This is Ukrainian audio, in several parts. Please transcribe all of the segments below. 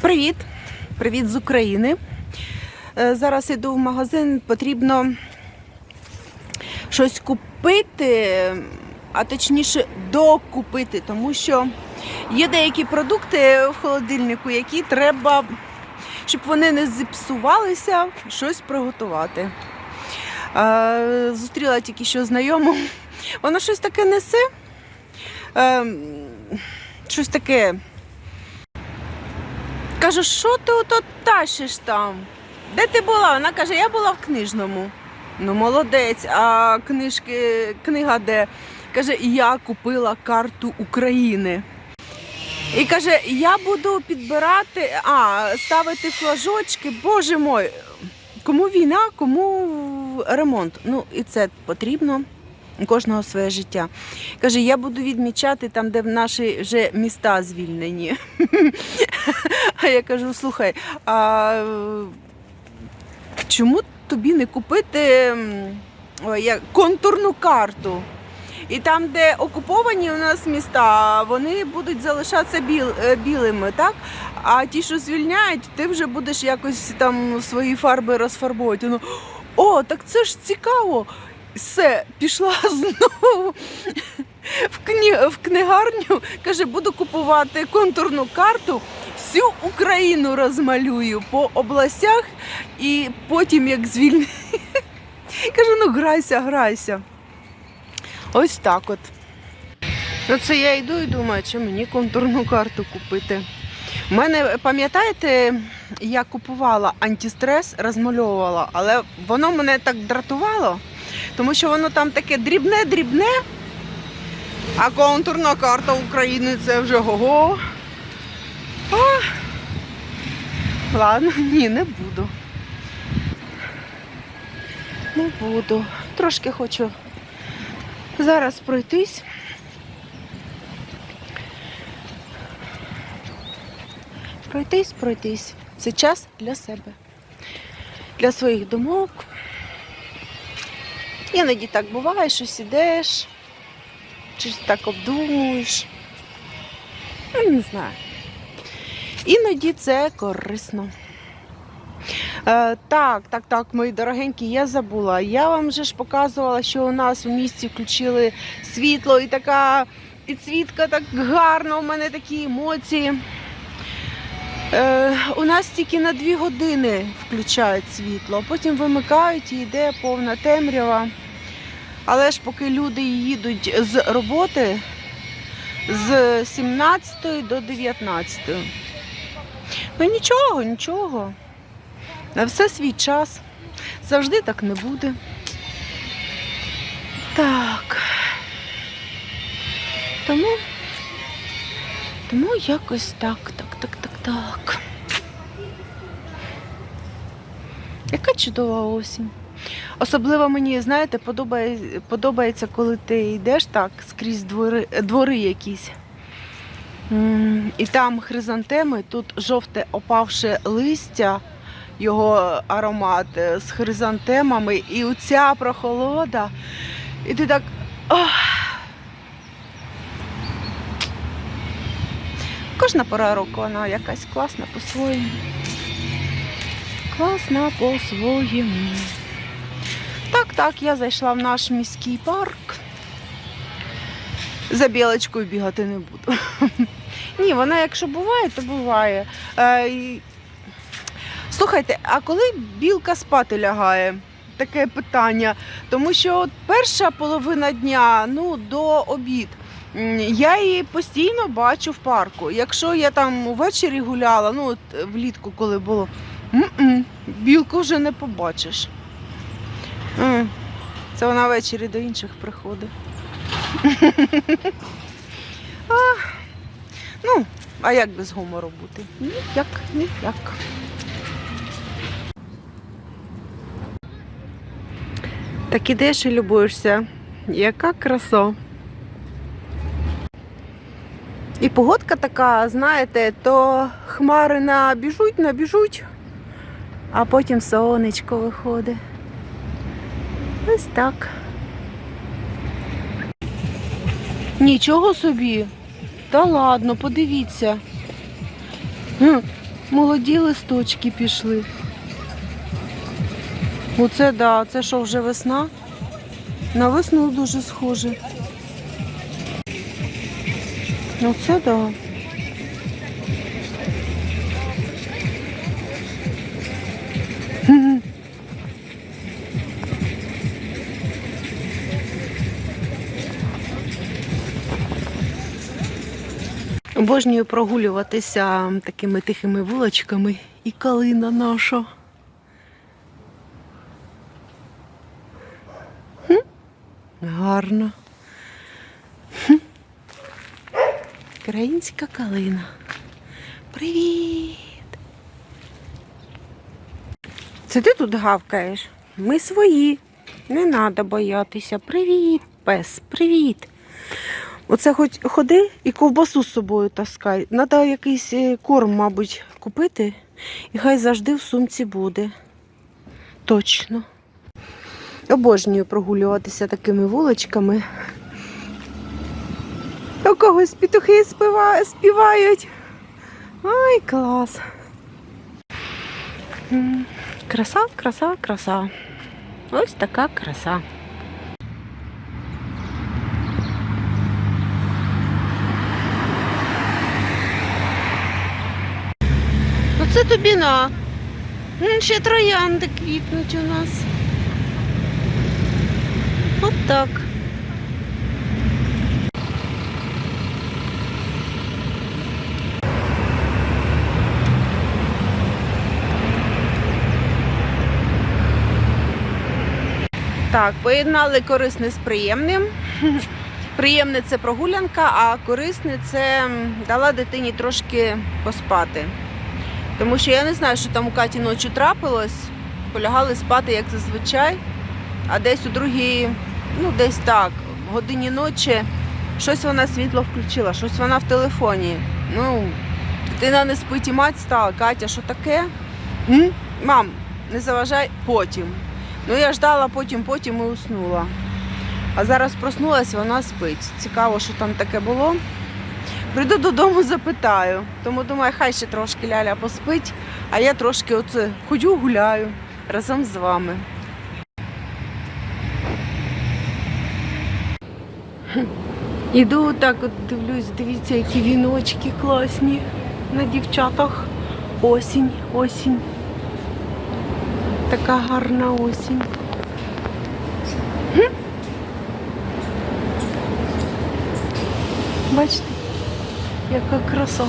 Привіт! Привіт з України. Е, Зараз йду в магазин, потрібно щось купити, а точніше докупити, тому що є деякі продукти в холодильнику, які треба, щоб вони не зіпсувалися, щось приготувати. Е, Зустріла тільки що знайому. Вона щось таке несе. е, Щось таке. Кажу, що ти ото тащиш там? Де ти була? Вона каже, я була в книжному. Ну, молодець, а книжки, книга де? Каже, я купила карту України. І каже, я буду підбирати, а, ставити флажочки, боже мой, кому війна, кому ремонт. Ну, і це потрібно. Кожного своє життя. Каже, я буду відмічати там, де наші вже міста звільнені. А я кажу: слухай, а чому тобі не купити контурну карту? І там, де окуповані у нас міста, вони будуть залишатися біл, е, білими, так? А ті, що звільняють, ти вже будеш якось там свої фарби розфарбовувати. Ну, о, так це ж цікаво. Все, пішла знову в, кні... в книгарню. Каже, буду купувати контурну карту, всю Україну розмалюю по областях і потім як звільню. Каже, ну грайся, грайся. Ось так от. Оце я йду і думаю, чи мені контурну карту купити. У мене, пам'ятаєте, я купувала антистрес, розмальовувала, але воно мене так дратувало, тому що воно там таке дрібне-дрібне, а контурна карта України це вже го-го. Ладно, ні, не буду. Не буду. Трошки хочу зараз пройтись. Пройтись, пройтись. Це час для себе, для своїх думок. Іноді так буває, щось ідеш, щось так обдумуєш. Ну, не знаю. Іноді це корисно. Е, так, так, так, мої дорогенькі, я забула. Я вам вже ж показувала, що у нас у місті включили світло і така підсвітка так гарно, у мене такі емоції. Е, у нас тільки на дві години включають світло, потім вимикають і йде повна темрява. Але ж поки люди їдуть з роботи з 17 до 19. Ну нічого, нічого. На все свій час. Завжди так не буде. Так. Тому, тому якось так, так, так, так, так. Яка чудова осінь. Особливо мені, знаєте, подобає, подобається, коли ти йдеш так скрізь двори, двори якісь. І там хризантеми, тут жовте опавше листя, його аромат е, з хризантемами, і оця прохолода. І ти так. Ох. Кожна пора року вона якась класна по-своєму. Класна по-своєму. Так, так, я зайшла в наш міський парк. За білочкою бігати не буду. Ні, вона якщо буває, то буває. Е, Слухайте, а коли білка спати лягає? Таке питання. Тому що от перша половина дня, ну, до обід, м, я її постійно бачу в парку. Якщо я там ввечері гуляла, ну от влітку, коли було, м-м, білку вже не побачиш. М, Це вона ввечері до інших приходить. ну, а як без гумору бути? Ніяк, ніяк. Так ідеш і любуєшся. Яка краса. І погодка така, знаєте, то хмари набіжуть, набіжуть, а потім сонечко виходить. Ось так. Нічого собі. Та ладно, подивіться. Молоді листочки пішли. Оце да, це що вже весна? На весну дуже схоже. Ну це да. Обожнюю прогулюватися такими тихими вуличками і калина наша. Гарно. Українська калина. Привіт! Це ти тут гавкаєш? Ми свої. Не треба боятися. Привіт, пес, привіт. Оце хоч ходи і ковбасу з собою таскай. Треба якийсь е, корм, мабуть, купити, і хай завжди в сумці буде. Точно. Обожнюю прогулюватися такими вуличками. У когось петухи співають. Ай, клас. Краса, краса, краса. Ось така краса. Оце тобі на. Ще троянди квітнуть у нас. От так. Так, поєднали корисне з приємним. Приємне це прогулянка, а корисне це дала дитині трошки поспати. Тому що я не знаю, що там у Каті ночі трапилось. Полягали спати, як зазвичай, а десь у другій, ну десь так, в годині ночі щось вона світло включила, щось вона в телефоні. Ну, дитина не спить і мать стала. Катя, що таке? М? Мам, не заважай потім. Ну я ждала потім, потім і уснула. А зараз проснулася, вона спить. Цікаво, що там таке було. Прийду додому, запитаю. Тому думаю, хай ще трошки ляля поспить, а я трошки оце ходю, гуляю разом з вами. Іду так, от дивлюсь, дивіться, які віночки класні на дівчатах. Осінь, осінь. Така гарна осінь. Бачите, яка краса.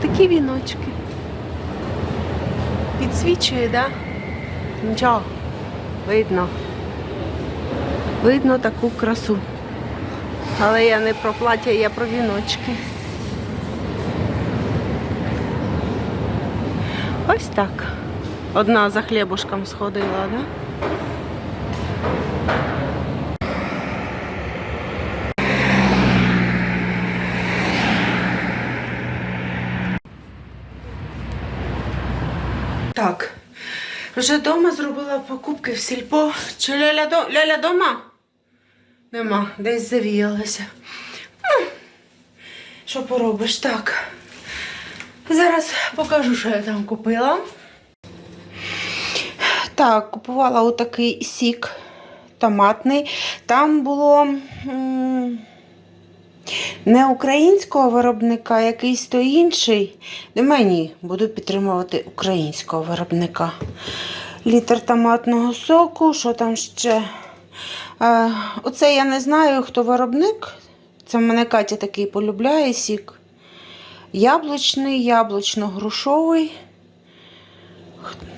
Такі віночки. Підсвічує, да? Нічого. Видно. Видно таку красу. Але я не про плаття, я про віночки. Ось так. Одна за хлібушком сходила, да? Так. Вже вдома зробила покупки в сільпо. Чи Ляля, до... Ляля дома? Нема, десь завіялася. Що поробиш? Так. Зараз покажу, що я там купила. Так, купувала отакий сік томатний. Там було не українського виробника, якийсь то інший. Не мені буду підтримувати українського виробника. Літр томатного соку, що там ще? Е, оце я не знаю, хто виробник. Це в мене Катя такий полюбляє сік. Яблучний, яблучно-грушовий.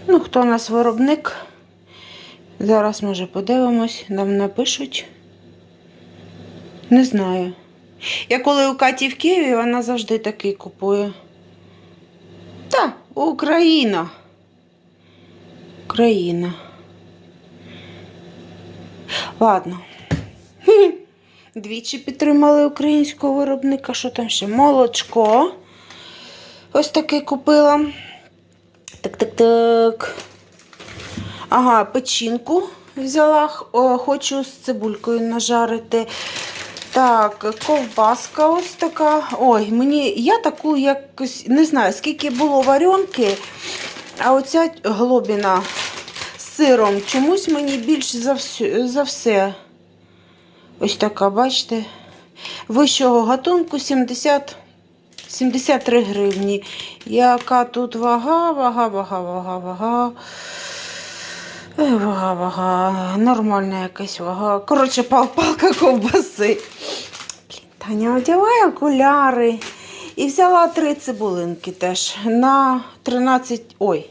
Ну, хто у нас виробник? Зараз, може, подивимось, нам напишуть. Не знаю. Я коли у Каті в Києві, вона завжди такий купує. Та, Україна. Україна. Ладно. Двічі підтримали українського виробника. Що там ще? Молочко. Ось таке купила. Так, так, так. Ага, печінку взяла. Хочу з цибулькою нажарити. Так, ковбаска ось така. Ой, мені я таку якось не знаю, скільки було варенки, а оця глобіна з сиром чомусь мені більш за все, за все. Ось така, бачите, вищого гатунку 70, 73 гривні. Яка тут вага, вага, вага, вага, вага. Вага, вага, нормальна якась вага. Коротше, пал палка ковбаси. Блін, Таня одягає окуляри. І взяла три цибулинки теж на 13. Ой,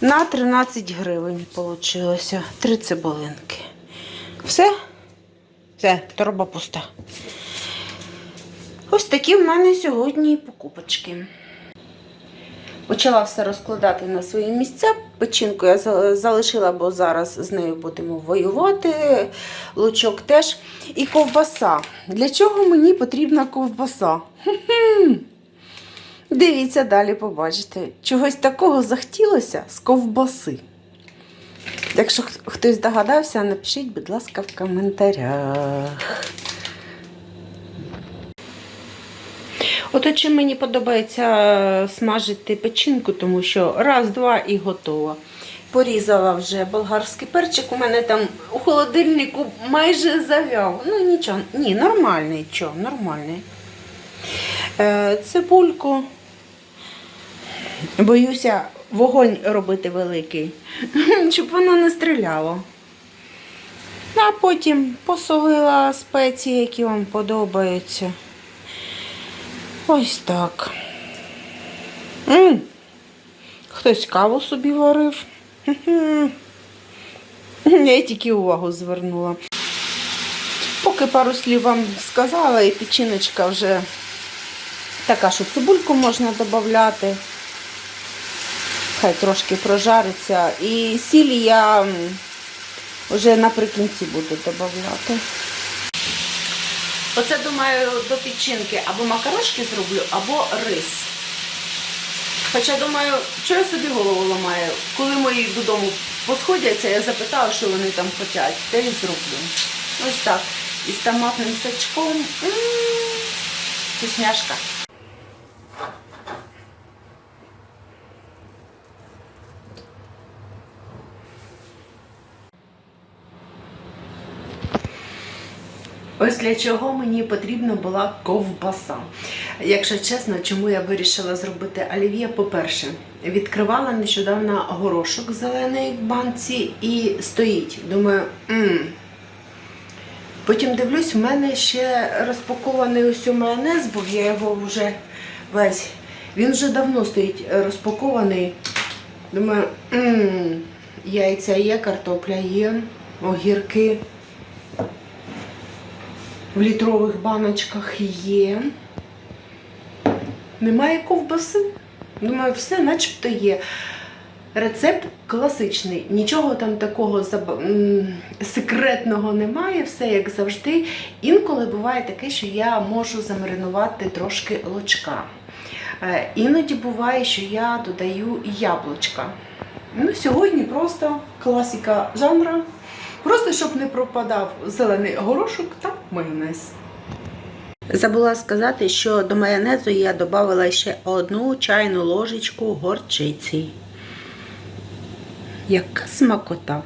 на 13 гривень вийшло. Три цибулинки. Все? Все, торба пуста. Ось такі в мене сьогодні покупочки. Почала все розкладати на свої місця. Печінку я залишила, бо зараз з нею будемо воювати. Лучок теж. І ковбаса. Для чого мені потрібна ковбаса? Дивіться далі, побачите. Чогось такого захотілося з ковбаси. Якщо хтось догадався, напишіть, будь ласка, в коментарях. Ото чим мені подобається е, смажити печінку, тому що раз, два і готово. Порізала вже болгарський перчик. У мене там у холодильнику майже завяв. Ну нічого, ні, нормальний, чо, нормальний. Е, цибульку. Боюся вогонь робити великий, щоб воно не стріляло. А потім посолила спеції, які вам подобаються. Ось так. м Хтось каву собі варив. Я тільки увагу звернула. Поки пару слів вам сказала, і печіночка вже така, що цибульку можна додати. Хай трошки прожариться. І сіль я вже наприкінці буду додати. Оце думаю до печінки або макарошки зроблю, або рис. Хоча думаю, що я собі голову ламаю. Коли мої додому посходяться, я запитала, що вони там хочуть, те і зроблю. Ось так. І з томатним сачком. М, Вкусняшка. Ось для чого мені потрібна була ковбаса. Якщо чесно, чому я вирішила зробити олів'є, по-перше, відкривала нещодавно горошок зелений в банці і стоїть. Думаю, мм. Потім дивлюсь, в мене ще розпакований ось у майонез, бо я його вже весь. Він вже давно стоїть розпакований. Думаю, мм, яйця є, картопля є, огірки в літрових баночках є. Немає ковбаси. Думаю, все начебто є. Рецепт класичний, нічого там такого секретного немає, все як завжди. Інколи буває таке, що я можу замаринувати трошки лучка. Е, Іноді буває, що я додаю яблучка. Ну, сьогодні просто класика жанра. Просто щоб не пропадав зелений горошок та майонез. Забула сказати, що до майонезу я додала ще одну чайну ложечку горчиці. Яка смакота.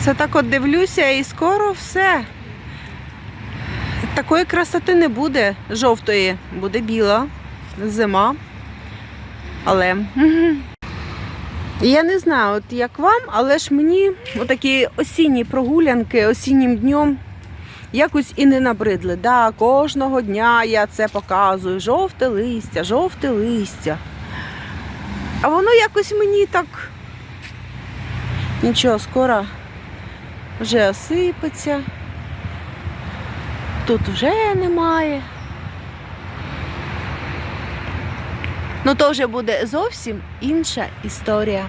Це так от дивлюся і скоро все. Такої красоти не буде жовтої, буде біла, зима. Але я не знаю, от як вам, але ж мені отакі осінні прогулянки осіннім днем якось і не набридли. Да, кожного дня я це показую. Жовте листя, жовте листя. А воно якось мені так. Нічого, скоро вже осипеться. Тут вже немає. Ну то вже буде зовсім інша історія.